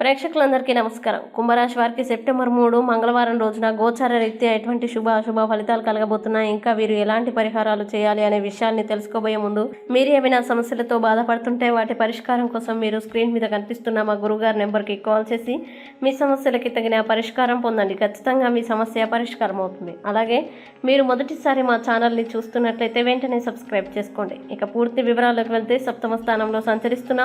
ప్రేక్షకులందరికీ నమస్కారం. కుంభరాశి వారికి సెప్టెంబర్ మూడు మంగళవారం రోజున గోచార రీత్యా ఎటువంటి శుభ అశుభ ఫలితాలు కలగబోతున్నాయి? ఇంకా వీరు ఎలాంటి పరిహారాలు చేయాలి అనే విషయాన్ని తెలుసుకోబోయే ముందు మీరు ఏమైనా సమస్యలతో బాధపడుతుంటే వాటి పరిష్కారం కోసం మీరు స్క్రీన్ మీద కనిపిస్తున్న మా గురుగారి నెంబర్కి కాల్ చేసి మీ సమస్యలకి తగిన పరిష్కారం పొందండి. ఖచ్చితంగా మీ సమస్య పరిష్కారం అవుతుంది. అలాగే మీరు మొదటిసారి మా ఛానల్ని చూస్తున్నట్లయితే వెంటనే సబ్స్క్రైబ్ చేసుకోండి. ఇక పూర్తి వివరాలకు వెళ్తే సప్తమ స్థానంలో సంచరిస్తున్న.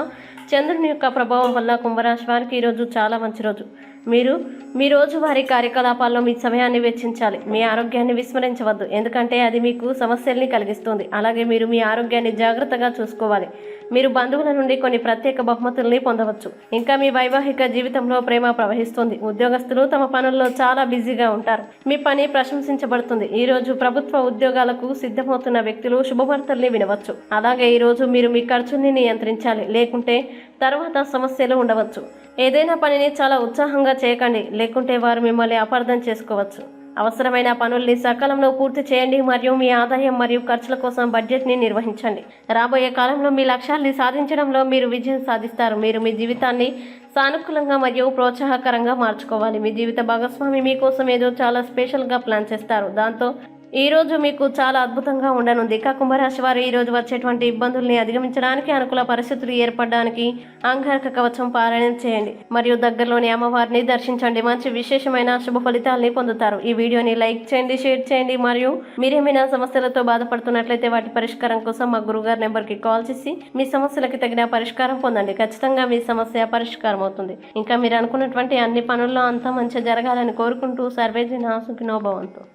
చంద్రుని యొక్క ప్రభావం వల్ల కుంభరాశి వారికి ఈరోజు చాలా మంచి రోజు. మీరు మీ రోజువారీ కార్యకలాపాల్లో మీ సమయాన్ని వెచ్చించాలి. మీ ఆరోగ్యాన్ని విస్మరించవద్దు. ఎందుకంటే అది మీకు సమస్యల్ని కలిగిస్తుంది. అలాగే మీరు మీ ఆరోగ్యాన్ని జాగ్రత్తగా చూసుకోవాలి. మీరు బంధువుల నుండి కొన్ని ప్రత్యేక బహుమతుల్ని పొందవచ్చు. ఇంకా మీ వైవాహిక జీవితంలో ప్రేమ ప్రవహిస్తుంది. ఉద్యోగస్తులు తమ పనుల్లో చాలా బిజీగా ఉంటారు. మీ పని ప్రశంసించబడుతుంది. ఈ రోజు ప్రభుత్వ ఉద్యోగాలకు సిద్ధమవుతున్న వ్యక్తులు శుభవార్తల్ని వినవచ్చు. అలాగే ఈ రోజు మీరు మీ ఖర్చుల్ని నియంత్రించాలి. లేకుంటే తర్వాత సమస్యలు ఉండవచ్చు. ఏదైనా పనిని చాలా ఉత్సాహంగా చేయకండి. లేకుంటే వారు మిమ్మల్ని అపార్థం చేసుకోవచ్చు. అవసరమైన పనుల్ని సకాలంలో పూర్తి చేయండి మరియు మీ ఆదాయం మరియు ఖర్చుల కోసం బడ్జెట్ని నిర్వహించండి. రాబోయే కాలంలో మీ లక్ష్యాల్ని సాధించడంలో మీరు విజయం సాధిస్తారు. మీరు మీ జీవితాన్ని సానుకూలంగా మరియు ప్రోత్సాహకరంగా మార్చుకోవాలి. మీ జీవిత భాగస్వామి మీకోసం ఏదో చాలా స్పెషల్గా ప్లాన్ చేస్తారు. దాంతో ఈరోజు మీకు చాలా అద్భుతంగా ఉండనుంది. ఇక కుంభరాశి వారు ఈరోజు వచ్చేటువంటి ఇబ్బందుల్ని అధిగమించడానికి అనుకూల పరిస్థితులు ఏర్పడడానికి అంగారక కవచం పారాయణం చేయండి. మరియు దగ్గరలోని అమ్మవారిని దర్శించండి. మంచి విశేషమైన శుభ ఫలితాలని పొందుతారు. ఈ వీడియోని లైక్ చేయండి షేర్ చేయండి. మరియు మీరేమైనా సమస్యలతో బాధపడుతున్నట్లయితే వాటి పరిష్కారం కోసం మా గురుగారి నెంబర్కి కాల్ చేసి మీ సమస్యలకి తగిన పరిష్కారం పొందండి. ఖచ్చితంగా మీ సమస్య పరిష్కారం అవుతుంది. ఇంకా మీరు అనుకున్నటువంటి అన్ని పనుల్లో అంతా మంచి జరగాలని కోరుకుంటూ సర్వేజన సుఖినోభవంతో